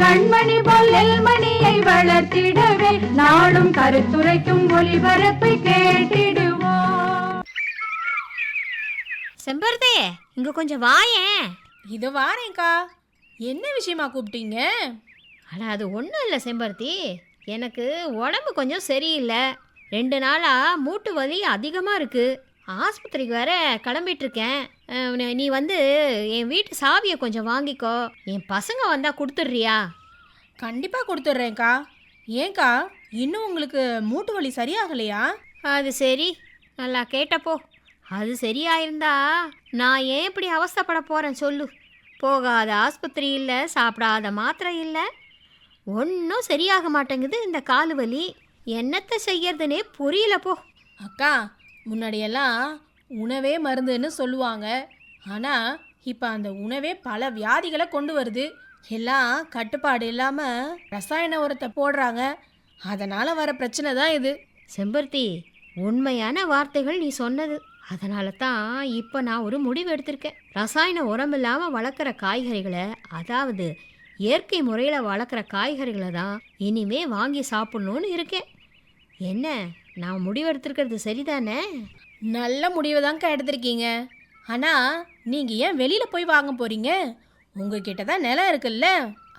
கண்மணி பொல்லில் மணியை வளர்த்திடவே நாடும் கருத்துரைக்கும் ஒளிபரப்பை கேட்டிடுவோம். செம்பருதே இங்க கொஞ்சம் வாயேன். இது வாரேன்க்கா. என்ன விஷயமா கூப்பிட்டீங்க? அட அது ஒன்றும் இல்லை செம்பருத்தி. எனக்கு உடம்பு கொஞ்சம் சரியில்லை. ரெண்டு நாளாக மூட்டு வலி அதிகமாக இருக்குது ஆஸ்பத்திரிக்கு வேற கிளம்பிட்டு இருக்கேன் அஹ் நீ- வந்து என் வீட்டு சாவியை கொஞ்சம் வாங்கிக்கோ. என் பசங்க வந்தால் கொடுத்துட்றியா? கண்டிப்பாக கொடுத்துட்றேன்க்கா. ஏன்க்கா இன்னும் உங்களுக்கு மூட்டு வலி சரியாகலையா? அது சரி. நல்லா கேட்டப்போ. அது சரியாயிருந்தா நான் ஏன் இப்படி அவஸ்தைப்பட போகிறேன் சொல்லு. போகாத ஆஸ்பத்திரி இல்லை சாப்பிடாத மாத்திரை இல்லை. ஒன்றும் சரியாக மாட்டேங்குது இந்த காலு வலி. என்னத்தை செய்யறதுனே புரியல போ. அக்கா முன்னாடியெல்லாம் உணவே மருந்துன்னு சொல்லுவாங்க. ஆனால் இப்போ அந்த உணவே பல வியாதிகளை கொண்டு வருது. எல்லாம் கட்டுப்பாடு இல்லாமல் ரசாயன உரத்தை போடுறாங்க. அதனால் வர பிரச்சனை தான் இது. செம்பருத்தி உண்மையான வார்த்தைகள் நீ சொன்னது. அதனால தான் இப்போ நான் ஒரு முடிவு எடுத்திருக்கேன். ரசாயன உரம் இல்லாமல் வளர்க்குற காய்கறிகளை அதாவது இயற்கை முறையில் வளர்க்குற காய்கறிகளை தான் இனிமே வாங்கி சாப்பிட்ணுன்னு இருக்கேன். என்ன? நான் முடிவு எடுத்திருக்கிறது சரிதானே? நல்ல முடிவை தான்க்கா எடுத்திருக்கீங்க. ஆனால் நீங்கள் ஏன் வெளியில் போய் வாங்க போகிறீங்க உங்ககிட்ட தான் நிலம் இருக்குல்ல.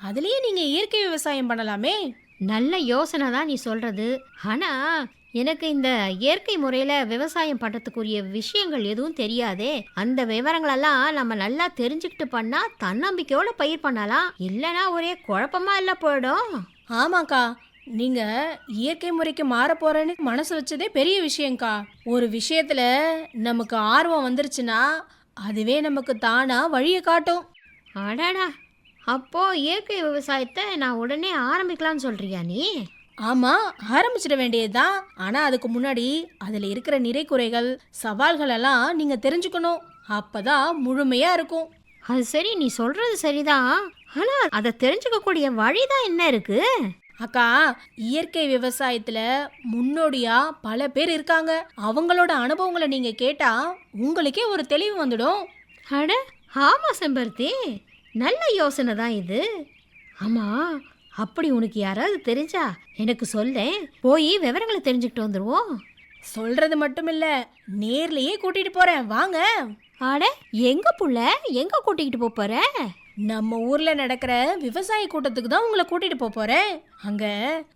அதுலேயே நீங்கள் இயற்கை விவசாயம் பண்ணலாமே. நல்ல யோசனை தான் நீ சொல்கிறது ஆனால் எனக்கு இந்த இயற்கை முறையில் விவசாயம் பண்ணுறதுக்குரிய விஷயங்கள் எதுவும் தெரியாதே. அந்த விவரங்களெல்லாம் நம்ம நல்லா தெரிஞ்சுக்கிட்டு பண்ணால் தன்னம்பிக்கையோட பயிர் பண்ணலாம். இல்லைன்னா ஒரே குழப்பமா இல்லை போயிடும். ஆமாக்கா. நீங்கள் இயற்கை முறைக்கு மாற போகிறேன்னு மனசு வச்சதே பெரிய விஷயங்க்கா ஒரு விஷயத்தில் நமக்கு ஆர்வம் வந்துருச்சுன்னா அதுவே நமக்கு தானாக வழியை காட்டும். அடாடா. அப்போ இயற்கை விவசாயத்தை நான் உடனே ஆரம்பிக்கலாம்னு சொல்றியா நீ? ஆமாம் ஆரம்பிச்சிட வேண்டியதுதான். ஆனால் அதுக்கு முன்னாடி அதில் இருக்கிற நிறை குறைகள் சவால்கள் எல்லாம் நீங்கள் தெரிஞ்சுக்கணும். அப்பதான் முழுமையாக இருக்கும். அது சரி நீ சொல்றது சரிதான். ஆனால் அதை தெரிஞ்சுக்கக்கூடிய வழிதான் என்ன இருக்கு? அக்கா இயற்கை விவசாயத்துல முன்னோடியா பல பேர் இருக்காங்க. அவங்களோட அனுபவங்களை நீங்க கேட்டா உங்களுக்கே ஒரு தெளிவு வந்துடும். அட ஆமா செம்பருத்தி. நல்ல யோசனை தான் இது. ஆமா அப்படி உனக்கு யாராவது தெரிஞ்சா எனக்கு சொல்லேன். போய் விவரங்களை தெரிஞ்சுக்கிட்டு வந்துருவோம். சொல்றது மட்டும் இல்ல நேர்லயே கூட்டிட்டு போறேன். வாங்க. அட எங்க புள்ள? எங்க கூட்டிக்கிட்டு போப் போற? நம்ம ஊர்ல நடக்கிற விவசாய கூட்டத்துக்கு தான் உங்களை கூட்டிட்டு போக போறேன். அங்க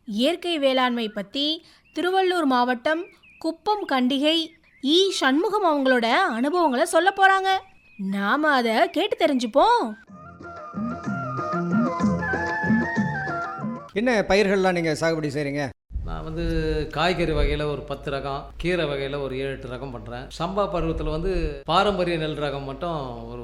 இயற்கை வேளாண்மை பத்தி திருவள்ளூர் மாவட்டம் குப்பம் கண்டிகை இ. சண்முகம் அவங்களோட அனுபவங்களை சொல்ல போறாங்க. நாம அதை கேட்டு தெரிஞ்சுப்போம். என்ன பயிர்கள்லாம் நீங்கள் சாகுபடி செய்கிறீங்க நான் வந்து காய்கறி வகையில் ஒரு பத்து ரகம் கீரை வகையில் ஒரு ஏழு எட்டு ரகம் பண்ணுறேன் சம்பா பருவத்தில் வந்து பாரம்பரிய நெல் ரகம் மட்டும் ஒரு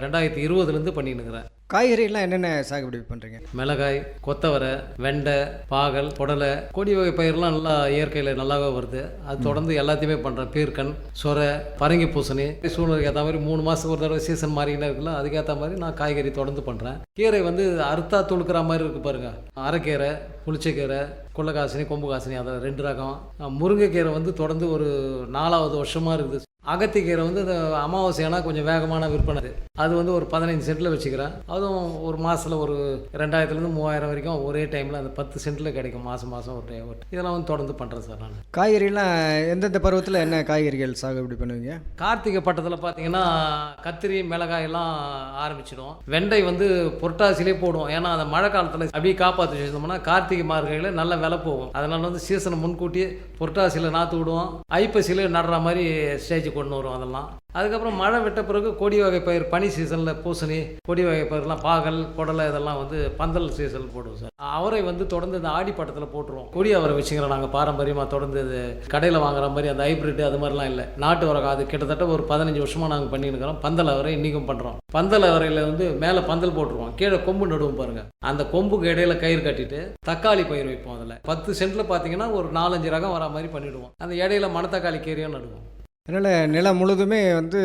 ரெண்டாயிரத்தி இருபதுலேருந்து பண்ணின்னு இருக்கிறேன் காய்கறிலாம் என்னென்ன சாகுபடி பண்ணுறீங்க மிளகாய் கொத்தவரை வெண்டை பாகல் புடலை கொடி வகை பயிரெலாம் நல்லா இயற்கையில் நல்லாவே வருது. அது தொடர்ந்து எல்லாத்தையுமே பண்ணுறேன் பீர்க்கன் சொரை பரங்கி பூசணி சூழ்நிலைக்கு ஏற்ற மாதிரி மூணு மாதத்துக்கு ஒரு தடவை சீசன் மாறிக்கிட்டே இருக்குல்ல அதுக்கேற்ற மாதிரி நான் காய்கறி தொடர்ந்து பண்ணுறேன் கீரை வந்து அறுத்தா துளுக்கிற மாதிரி இருக்குது பாருங்க. அரைக்கீரை புளிச்சக்கீரை குள்ளக்காசினி கொம்பு காசினி அதை ரெண்டு ரகம். முருங்கைக்கீரை வந்து தொடர்ந்து ஒரு நாலாவது வருஷமாக இருக்குது. அகத்திக்கீரை வந்து இந்த அமாவாசையானா கொஞ்சம் வேகமான விற்பனை. அது. வந்து ஒரு பதினஞ்சு சென்ட்டில் வச்சுக்கிறேன். அதுவும் ஒரு மாதத்தில் ஒரு ரெண்டாயிரத்துலேருந்து மூவாயிரம் வரைக்கும் ஒரே டைமில் அந்த பத்து சென்ட்டில் கிடைக்கும். மாதம் மாதம் ஒரு டைம் இதெல்லாம் வந்து தொடர்ந்து பண்ணுறேன் சார் நான். காய்கறிலாம் எந்தெந்த பருவத்தில் என்ன காய்கறிகள் சாகுபடி பண்ணுவீங்க? கார்த்திகை பட்டத்தில் பார்த்தீங்கன்னா கத்திரி மிளகாய் எல்லாம் ஆரம்பிச்சிடும். வெண்டை வந்து புரட்டாசிலே போடுவோம் ஏன்னா அந்த மழை காலத்தில் அப்படியே காப்பாற்றி வச்சிருந்தோம்னா கார்த்திகை மார்கழியில் நல்ல விலை போகும். அதனால வந்து சீசனை முன்கூட்டியே புரட்டாசியில் நாற்று விடுவோம். ஐப்பசியில் நடுற மாதிரி ஸ்டேஜ் ஸ்டேஜ் கொண்டு வரும் அதெல்லாம். அதுக்கப்புறம் மழை விட்ட பிறகு கொடி வகை பயிர் பனி சீசனில் பூசணி கொடி வகை பயிர்லாம் பாகல் குடலை இதெல்லாம் வந்து பந்தல் சீசன் போடுவோம் சார். அவரை வந்து தொடர்ந்து இந்த ஆடி பட்டத்தில் போட்டுருவோம். கொடி அவரை வச்சுக்கிறோம் நாங்கள் பாரம்பரியமாக தொடர்ந்து இது கடையில் வாங்குற மாதிரி அந்த ஹைப்ரிட் அது மாதிரிலாம் இல்லை. நாட்டு வரகம் அது கிட்டத்தட்ட ஒரு பதினஞ்சு வருஷமாக நாங்கள் பண்ணிட்டு இருக்கிறோம். பந்தல் அவரை இன்றைக்கும் பண்ணுறோம் பந்தல் அவரையில் வந்து மேலே பந்தல் போட்டுருவோம். கீழே கொம்பு நடுவோம் பாருங்க. அந்த கொம்புக்கு இடையில கயிறு கட்டிட்டு தக்காளி பயிர் வைப்போம் அதில். பத்து சென்ட்டில் பார்த்தீங்கன்னா ஒரு நாலஞ்சு ரகம் வர மாதிரி பண்ணிவிடுவோம் அந்த இடையில மணத்தக்காளி கீரையும் நடுவோம். அதனால் நிலம் முழுதுமே வந்து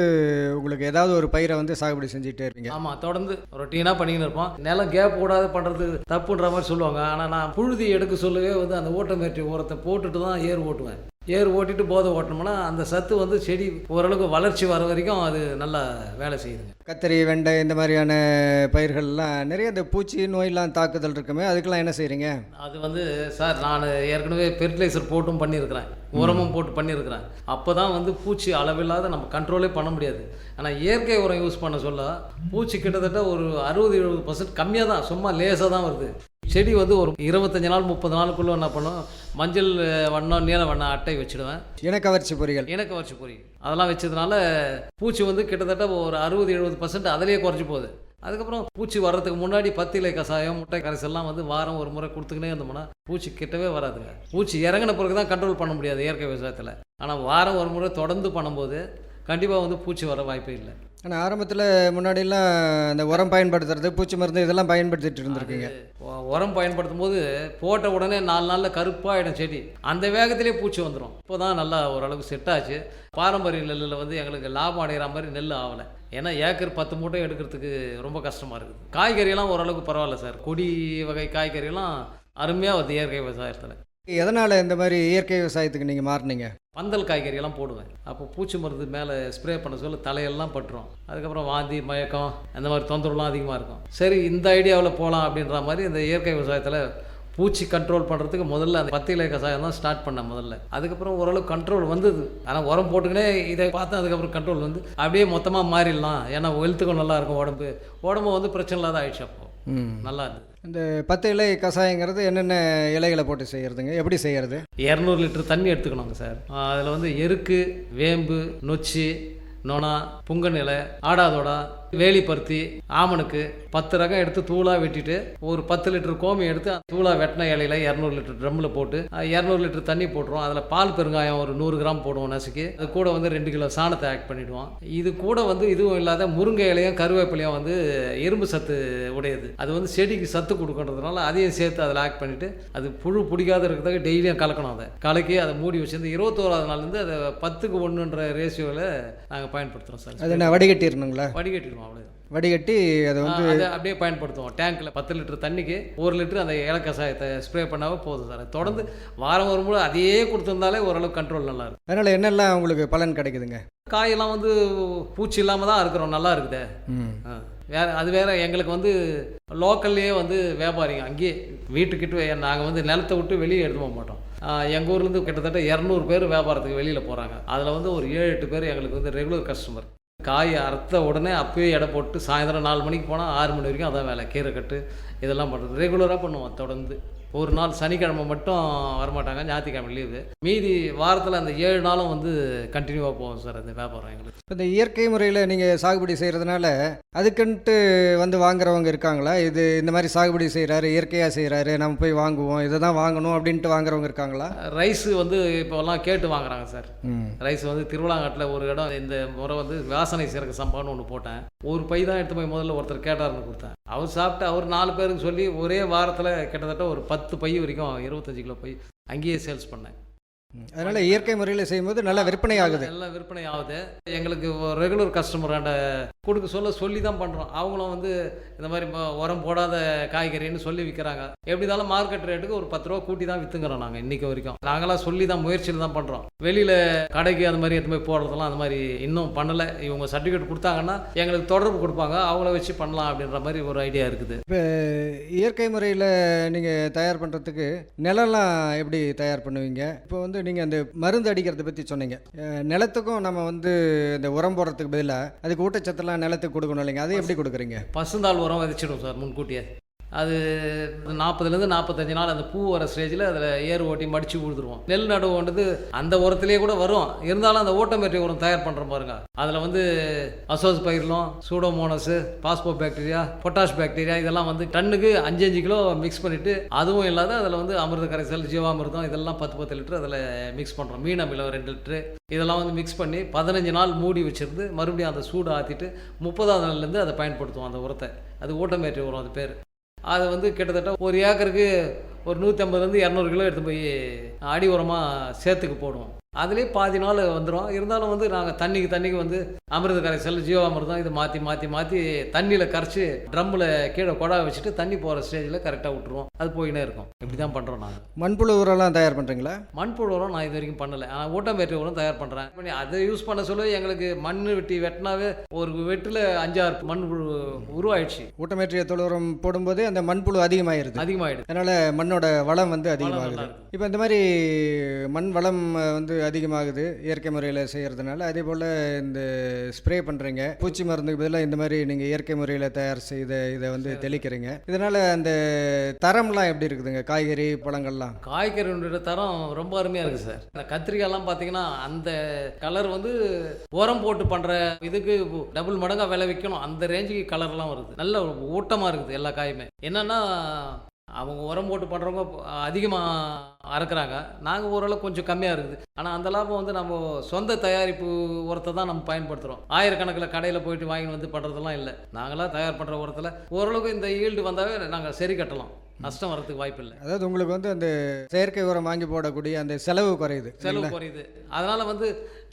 உங்களுக்கு ஏதாவது ஒரு பயிரை வந்து சாகுபடி செஞ்சுட்டே இருப்பீங்க. ஆமாம் தொடர்ந்து ரொட்டீனாக பண்ணிக்கின்னு இருப்போம். நிலம் கேப் கூடாது பண்ணுறது தப்புன்ற மாதிரி சொல்லுவாங்க. ஆனால் நான் புழுதி எடுக்க சொல்லவே வந்து அந்த ஓட்டமேற்றி உரத்தை போட்டுட்டு தான் ஏர் ஓட்டுவேன். ஏர் ஓட்டிட்டு போதை ஓட்டினோம்னா அந்த சத்து வந்து செடி ஓரளவுக்கு வளர்ச்சி வர வரைக்கும் அது நல்லா வேலை செய்யுதுங்க. கத்திரி வெண்டை இந்த மாதிரியான பயிர்கள்லாம் நிறைய இந்த பூச்சி நோயெல்லாம் தாக்குதல் இருக்குமே அதுக்கெல்லாம் என்ன செய்கிறீங்க அது வந்து சார் நான் ஏற்கனவே ஃபெர்டிலைசர் போட்டும் பண்ணியிருக்கிறேன். உரமும் போட்டு பண்ணியிருக்கிறேன். அப்போ தான் வந்து பூச்சி அளவில்லாத நம்ம கண்ட்ரோலே பண்ண முடியாது. ஆனால் இயற்கை உரம் யூஸ் பண்ண சொல்ல பூச்சி கிட்டத்தட்ட ஒரு அறுபது எழுபது பர்சன்ட் கம்மியாக தான் சும்மா லேசாக தான் வருது. செடி வந்து ஒரு இருபத்தஞ்சு நாள் முப்பது நாளுக்குள்ளே என்ன பண்ணும்? மஞ்சள் வண்ணம் நீல வண்ண அட்டை வச்சுடுவேன். இனக்கவர்ச்சி பொறிகள். இணக்க வச்சு பொறி. அதெல்லாம் வச்சதுனால பூச்சி வந்து கிட்டத்தட்ட ஒரு அறுபது எழுபது பர்சன்ட் அதிலேயே குறைஞ்சி போகுது. அதுக்கப்புறம் பூச்சி வர்றதுக்கு முன்னாடி பத்திலை கசாயம் முட்டை கரைசல்லாம் வந்து வாரம் ஒரு முறை கொடுத்துக்கினே இருந்தோம்னா பூச்சி கிட்டவே வராதுங்க. பூச்சி இறங்கின பிறகு தான் கண்ட்ரோல் பண்ண முடியாது இயற்கை விவசாயத்தில். ஆனால் வாரம் ஒரு முறை தொடர்ந்து பண்ணும்போது கண்டிப்பாக வந்து பூச்சி வர வாய்ப்பே இல்லை. ஆனால் ஆரம்பத்தில் முன்னாடிலாம் இந்த உரம் பயன்படுத்துறது பூச்சி மருந்து இதெல்லாம் பயன்படுத்திட்டு இருந்திருக்கீங்க. உரம் பயன்படுத்தும் போது போட்ட உடனே நாலு நாளில் கருப்பாகிடும் செடி. அந்த வேகத்திலே பூச்சி வந்துடும் இப்போ தான் நல்லா ஓரளவுக்கு செட் ஆச்சு. பாரம்பரிய நெல்லில் வந்து எங்களுக்கு லாபம் அடைகிற மாதிரி நெல் ஆகலை ஏன்னா ஏக்கர் பத்து மூட்டை எடுக்கிறதுக்கு ரொம்ப கஷ்டமாக இருக்குது. காய்கறியெல்லாம் ஓரளவுக்கு பரவாயில்ல சார். கொடி வகை காய்கறியெல்லாம் அருமையாக வருது இயற்கை விவசாயத்தில். எதனால் இந்த மாதிரி இயற்கை விவசாயத்துக்கு நீங்கள் மாறினீங்க? பந்தல் காய்கறியெல்லாம் போடுவேன். அப்போ பூச்சி மருந்து மேலே ஸ்ப்ரே பண்ண சொல்ல தலையெல்லாம் பட்டுரும். அதுக்கப்புறம் வாந்தி மயக்கம் அந்த மாதிரி தொந்தரவுலாம் அதிகமாக இருக்கும். சரி இந்த ஐடியாவில் போகலாம் அப்படின்ற மாதிரி இந்த இயற்கை விவசாயத்தில் பூச்சி கண்ட்ரோல் பண்ணுறதுக்கு முதல்ல அந்த பத்திலை கசாயம் தான் ஸ்டார்ட் பண்ணேன் முதல்ல. அதுக்கப்புறம் ஓரளவு கண்ட்ரோல் வந்தது. ஆனால் உரம் போட்டுக்கினே இதை பார்த்து அதுக்கப்புறம் கண்ட்ரோல் வந்து அப்படியே மொத்தமாக மாறிடலாம். ஏன்னா ஹெல்த்துக்கும் நல்லா இருக்கும் உடம்பு. உடம்பு வந்து பிரச்சனை இல்லாத ஆயிடுச்சு அப்போ. நல்லா இருந்தது இந்த பத்து இலை கஷாயங்கிறது என்னென்ன இலைகளை போட்டு செய்கிறதுங்க எப்படி செய்கிறது இரநூறு லிட்டர் தண்ணி எடுத்துக்கணுங்க சார். அதில் வந்து எருக்கு வேம்பு நொச்சி நொணா புங்கன் இலை ஆடாதோடா வேலிப்பருத்தி ஆமணுக்கு பத்து ரகம் எடுத்து தூளாக வெட்டிட்டு ஒரு பத்து லிட்டர் கோமி எடுத்து தூளாக வெட்டின இலையில இரநூறு லிட்டர் ட்ரம்மில் போட்டு இரநூறு லிட்டர் தண்ணி போட்டுருவோம். அதில் பால் பெருங்காயம் ஒரு நூறு கிராம் போடுவோம் நசுக்கி. அது கூட வந்து ரெண்டு கிலோ சாணத்தை ஆட் பண்ணிடுவோம். இது கூட வந்து இதுவும் இல்லாத முருங்கை இலையும் கருவேப்பிலையும் வந்து இரும்பு சத்து உடையது. அது வந்து செடிக்கு சத்து கொடுக்கறதுனால அதையும் சேர்த்து அதில் ஆட் பண்ணிவிட்டு அது புழு பிடிக்காத இருக்கிறதுக்கு டெய்லியும் கலக்கணும் அதை. கலக்கி அதை மூடி வச்சிருந்து இருபத்தோராது நாள்லேருந்து அதை பத்துக்கு ஒன்றுன்ற ரேஷியோவில் நாங்கள் பயன்படுத்துகிறோம் சார். அது என்ன வடிகட்டிடணுங்களா? வடிகட்டிடுவோம். அவ்வளோ வடிகட்டி அதை வந்து அதை அப்படியே பயன்படுத்துவோம். டேங்க்கில் பத்து லிட்டர் தண்ணிக்கு ஒரு லிட்டர் அந்த ஏலக்கசாயத்தை ஸ்ப்ரே பண்ணாவே போதும் சார். தொடர்ந்து வாரம் முறை அதையே கொடுத்துருந்தாலே ஓரளவு கண்ட்ரோல் நல்லா இருக்கும். அதனால் என்னெல்லாம் உங்களுக்கு பலன் கிடைக்குதுங்க? காயெல்லாம் வந்து பூச்சி இல்லாமல் தான் இருக்கிறோம் நல்லா இருக்குதே. வேற அது வேற எங்களுக்கு வந்து லோக்கல்லையே வந்து வியாபாரிங்க. அங்கேயே வீட்டுக்கிட்ட நாங்கள் வந்து நிலத்தை விட்டு வெளியே எடுத்து போக மாட்டோம் எங்கள் ஊர்லேருந்து கிட்டத்தட்ட இரநூறு பேர் வியாபாரத்துக்கு வெளியில் போகிறாங்க அதில் வந்து ஒரு ஏழு எட்டு பேர் எங்களுக்கு வந்து ரெகுலர் கஸ்டமர் காய் அறுத்த உடனே அப்பயே எடை போட்டு சாயந்தரம் நாலு மணிக்கு போனால் ஆறு மணி வரைக்கும் அதான் வேலை. கீரை கட்டு இதெல்லாம் பண்ணுறது. ரெகுலராக பண்ணுவோம் தொடர்ந்து. ஒரு நாள் சனிக்கிழமை மட்டும் வரமாட்டாங்க ஞாயிற்றுக்கிழமை லீவு மீதி வாரத்தில் அந்த ஏழு நாளும் வந்து கண்டினியூவாக போகும் சார் அந்த வியாபாரம் எங்களுக்கு. இப்ப இந்த இயற்கை முறையில் நீங்கள் சாகுபடி செய்கிறதுனால அதுக்குன்ட்டு வந்து வாங்குறவங்க இருக்காங்களா? இது இந்த மாதிரி சாகுபடி செய்கிறாரு இயற்கையாக செய்கிறாரு நம்ம போய் வாங்குவோம் இதை தான் வாங்கணும் அப்படின்ட்டு வாங்குறவங்க இருக்காங்களா? ரைஸ் வந்து இப்போல்லாம் கேட்டு வாங்குறாங்க சார். ரைஸ் வந்து திருவிழாங்காட்டில் ஒரு இடம் இந்த முறை வந்து வாசனை சிறக்க சம்பான்னு ஒன்று போட்டேன். ஒரு பை தான் எடுத்து போய் முதல்ல ஒருத்தர் கேட்டாருன்னு கொடுத்தேன். அவர் சாப்பிட்டு அவர் நாலு பேருக்கு சொல்லி ஒரே வாரத்தில் கிட்டத்தட்ட ஒரு பத்து பை வரைக்கும் இருபத்தஞ்சு கிலோ பை அங்கேயே சேல்ஸ் பண்ணேன். அதனால் இயற்கை முறையில் செய்யும்போது நல்லா விற்பனை ஆகுது. எல்லாம் விற்பனை ஆகுது. எங்களுக்கு ரெகுலர் கஸ்டமராண்ட கொடுக்க சொல்ல சொல்லி தான் பண்ணுறோம் அவங்களும் வந்து இந்த மாதிரி உரம் போடாத காய்கறின்னு சொல்லி விற்கிறாங்க எப்படி இருந்தாலும் மார்க்கெட் ரேட்டுக்கு ஒரு பத்து ரூபா கூட்டி தான் விற்றுங்கிறோம் நாங்கள் இன்னைக்கு வரைக்கும். நாங்களாம் சொல்லி தான் முயற்சியில் தான் பண்ணுறோம் வெளியில் கடைக்கு அந்த மாதிரி எடுத்து போய் போடுறதெல்லாம் அந்த மாதிரி இன்னும் பண்ணலை. இவங்க சர்டிஃபிகேட் கொடுத்தாங்கன்னா எங்களுக்கு தொடர்பு கொடுப்பாங்க. அவங்கள வச்சு பண்ணலாம் அப்படின்ற மாதிரி ஒரு ஐடியா இருக்குது. இப்போ இயற்கை முறையில் நீங்கள் தயார் பண்ணுறதுக்கு நிலம்லாம் எப்படி தயார் பண்ணுவீங்க? இப்போ வந்து நீங்கள் அந்த மருந்து அடிக்கிறத பற்றி சொன்னீங்க. நிலத்துக்கும் நம்ம வந்து இந்த உரம் போடுறதுக்கு பதிலாக அதுக்கு ஊட்டச்சத்தெல்லாம் நிலத்துக்கு கொடுக்கணும் இல்லைங்க? அது எப்படி கொடுக்குறீங்க? பசுந்தாள் உரம் விதைச்சிடும் சார் முன்கூட்டியே. அது நாற்பதுலேருந்து நாற்பத்தஞ்சு நாள் அந்த பூ வர ஸ்டேஜில் அதில் ஏர் ஓட்டி மடித்து கொடுத்துருவோம் நெல் நடுவோன்றது அந்த உரத்துலேயே கூட வரும். இருந்தாலும் அந்த ஓட்டோமேட்டிக் உரம் தயார் பண்ணுற பாருங்க. அதில் வந்து azospirillum pseudomonas phospho bacteria potash bacteria இதெல்லாம் வந்து டன்னுக்கு அஞ்சு அஞ்சு கிலோ மிக்ஸ் பண்ணிவிட்டு அதுவும் இல்லாத அதில் வந்து அமிர்த கரைசல் ஜீவாமிர்தம் இதெல்லாம் பத்து பத்து லிட்டர் அதில் மிக்ஸ் பண்ணுறோம் மீன் அமிலம் ரெண்டு லிட்டரு. இதெல்லாம் வந்து மிக்ஸ் பண்ணி பதினஞ்சு நாள் மூடி வச்சிருந்து மறுபடியும் அந்த சூடு ஆற்றிட்டு முப்பதாவது நாள்லேருந்து அதை பயன்படுத்துவோம் அந்த உரத்தை. அது ஓட்டோமேட்டிக் உரம் அது பேர். அது வந்து கிட்டத்தட்ட ஒரு ஏக்கருக்கு ஒரு நூற்றி ஐம்பதுலேருந்து இரநூறு கிலோ எடுத்து போய் அடி உரமாக சேத்துக்கு போடுவோம். அதுலேயே பாதி நாள் வந்துடும் இருந்தாலும் வந்து நாங்கள் தண்ணிக்கு தண்ணிக்கு வந்து அமிர்த கரைசல் ஜீவாமிர்தம் இதை மாற்றி மாற்றி மாற்றி தண்ணியில் கரைச்சி ட்ரம்மில் கீழே குழா வச்சுட்டு தண்ணி போகிற ஸ்டேஜில் கரெக்டாக விட்டுருவோம். அது போயினே இருக்கும். இப்படி தான் பண்ணுறோம் நாங்கள் மண்புழு உரம்லாம் தயார் பண்ணுறீங்களா மண்புழு உரம் நான் இது வரைக்கும் பண்ணலை. ஆனால் ஓட்டோமேட்டிக் உரம் தயார் பண்ணுறேன் பண்ணி அதை யூஸ் பண்ண சொல்ல எங்களுக்கு மண் வெட்டி வெட்டினாவே ஒரு வெட்டில் அஞ்சாறு மண்புழு உருவாயிடுச்சு. ஊட்டமேற்றிய தொழு உரம் போடும்போது அந்த மண்புழு அதிகமாயிருது. அதிகமாகிடுது அதனால் மண்ணோட வளம் வந்து அதிகமாகுது. இப்போ இந்த மாதிரி மண் வளம் வந்து அதிகமாகுது இயற்கை முறையில் செய்கிறதுனால அதே போல் இந்த ஸ்ப்ரே பண்ணுறீங்க பூச்சி மருந்துக்கு பதிலாக இந்த மாதிரி நீங்கள் இயற்கை முறையில் தயார் செய்த இதை வந்து தெளிக்கிறீங்க. இதனால் அந்த தரம்லாம் எப்படி இருக்குதுங்க? காய்கறி பழங்கள்லாம். காய்கறியோட தரம் ரொம்ப அருமையாக இருக்குது சார். இந்த கத்திரிக்காய்லாம் பார்த்தீங்கன்னா அந்த கலர் வந்து உரம் போட்டு பண்ணுற இதுக்கு டபுள் மடங்காக விலை விற்கணும் அந்த ரேஞ்சுக்கு கலர்லாம் வருது. நல்ல ஊட்டமாக இருக்குது எல்லா காயுமே. என்னென்னா அவங்க உரம் போட்டு பண்ணுறவங்க அதிகமாக அறுக்குறாங்க. நாங்கள் ஓரளவு கொஞ்சம் கம்மியாக இருக்குது. ஆனால் அந்த லாபம் வந்து நம்ம சொந்த தயாரிப்பு உரத்தை தான் நம்ம பயன்படுத்துகிறோம் ஆயிரக்கணக்கில் கடையில் போயிட்டு வாங்கி வந்து பண்ணுறதெல்லாம் இல்லை. நாங்களாம் தயார் பண்ணுற உரத்தில் ஓரளவுக்கு இந்த ஈல்டு வந்தாவே நாங்கள் சரி கட்டலாம். நஷ்டம் வரதுக்கு வாய்ப்பு இல்லை. அதாவது உங்களுக்கு வந்து அந்த செயற்கை உரம் வாங்கி போடக்கூடிய அந்த செலவு குறையுது. செலவு குறையுது. அதனால வந்து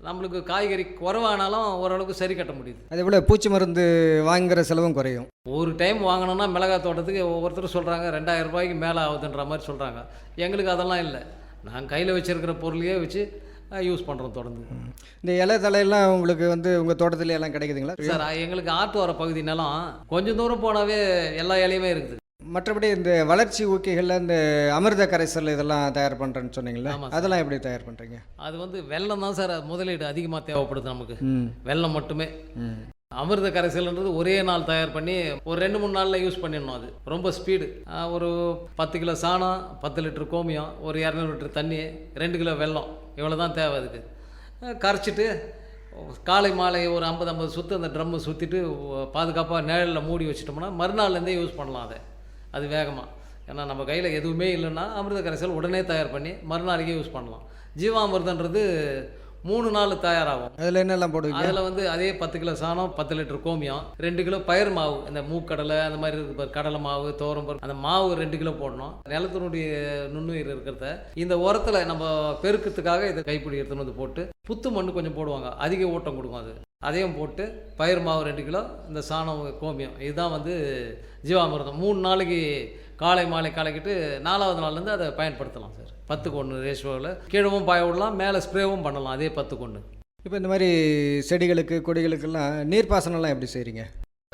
நம்மளுக்கு காய்கறி குறைவானாலும் ஓரளவுக்கு சரி கட்ட முடியுது. அதே போல் பூச்சி மருந்து வாங்குற செலவும் குறையும். ஒரு டைம் வாங்கினோம்னா மிளகாய் தோட்டத்துக்கு ஒவ்வொருத்தரும் சொல்கிறாங்க ரெண்டாயிரம் ரூபாய்க்கு மேலே ஆகுதுன்ற மாதிரி சொல்கிறாங்க எங்களுக்கு அதெல்லாம் இல்லை. நாங்கள் கையில் வச்சிருக்கிற பொருளையே வச்சு யூஸ் பண்ணுறோம் தொடர்ந்து. இந்த இலை தலையெல்லாம் உங்களுக்கு வந்து உங்கள் தோட்டத்துல எல்லாம் கிடைக்குதுங்களா? சார் எங்களுக்கு ஆட்டு வர பகுதி நிலம் கொஞ்சம் தூரம் போனாவே எல்லா இலையுமே இருக்குது. மற்றபடி இந்த வளர்ச்சி ஊக்கிகளில் இந்த அமிர்த கரைசல் இதெல்லாம் தயார் பண்ணுறேன்னு சொன்னீங்களா. அதெல்லாம் எப்படி தயார் பண்ணுறீங்க அது வந்து வெள்ளம் தான் சார் முதலீடு அதிகமாக தேவைப்படுது நமக்கு. வெள்ளம் மட்டுமே. அமிர்த கரைசல்ன்றது ஒரே நாள் தயார் பண்ணி ஒரு ரெண்டு மூணு நாளில் யூஸ் பண்ணிடணும் அது. ரொம்ப ஸ்பீடு ஒரு பத்து கிலோ சாணம் பத்து லிட்டர் கோமியம் ஒரு இரநூறு லிட்டர் தண்ணி ரெண்டு கிலோ வெல்லம் இவ்வளோ தான் தேவை அதுக்கு. கரைச்சிட்டு காலை மாலை ஒரு ஐம்பது ஐம்பது சுற்று அந்த ட்ரம்மை சுற்றிட்டு பாதுகாப்பாக நிழலில் மூடி வச்சிட்டோம்னா மறுநாள்லேருந்தே யூஸ் பண்ணலாம் அதை. அது வேகமாக ஏன்னா நம்ம கையில் எதுவுமே இல்லைன்னா அமிர்த கரைசல் உடனே தயார் பண்ணி மறுநாளைக்கே யூஸ் பண்ணலாம். ஜீவாமிர்தன்றது மூணு நாள் தயாராகும். அதில் என்னெல்லாம் போடுவீங்க? அதில் வந்து அதே பத்து கிலோ சாணம் பத்து லிட்டர் கோமியம் ரெண்டு கிலோ பயிர் மாவு இந்த மூக்கடலை அந்த மாதிரி இருக்கு பாரு கடலை மாவு பருப்பு அந்த மாவு ரெண்டு கிலோ போடணும். நிலத்தினுடைய நுண்ணுயிர் இருக்கிறத இந்த உரத்தில் நம்ம பெருக்கத்துக்காக இதை கைப்பிடி எடுத்துன்னு வந்து போட்டு புத்து மண் கொஞ்சம் போடுவாங்க. அதிக ஊட்டம் கொடுக்கும் அது. அதையும் போட்டு பயிர் மாவு ரெண்டு கிலோ இந்த சாணம் கோமியம். இதுதான் வந்து ஜீவாமிர்தம். மூணு நாளைக்கு காலை மாலை கலக்கிட்டு நாலாவது நாள்லேருந்து அதை பயன்படுத்தலாம் சார். பத்துக்கு ஒன்று ரேஷோவில் கீழவும் பாய விடலாம் மேலே ஸ்ப்ரேவும் பண்ணலாம் அதே பத்துக்கு ஒன்று இப்போ இந்த மாதிரி செடிகளுக்கு கொடிகளுக்கெல்லாம் நீர்ப்பாசனம்லாம் எப்படி செய்கிறீங்க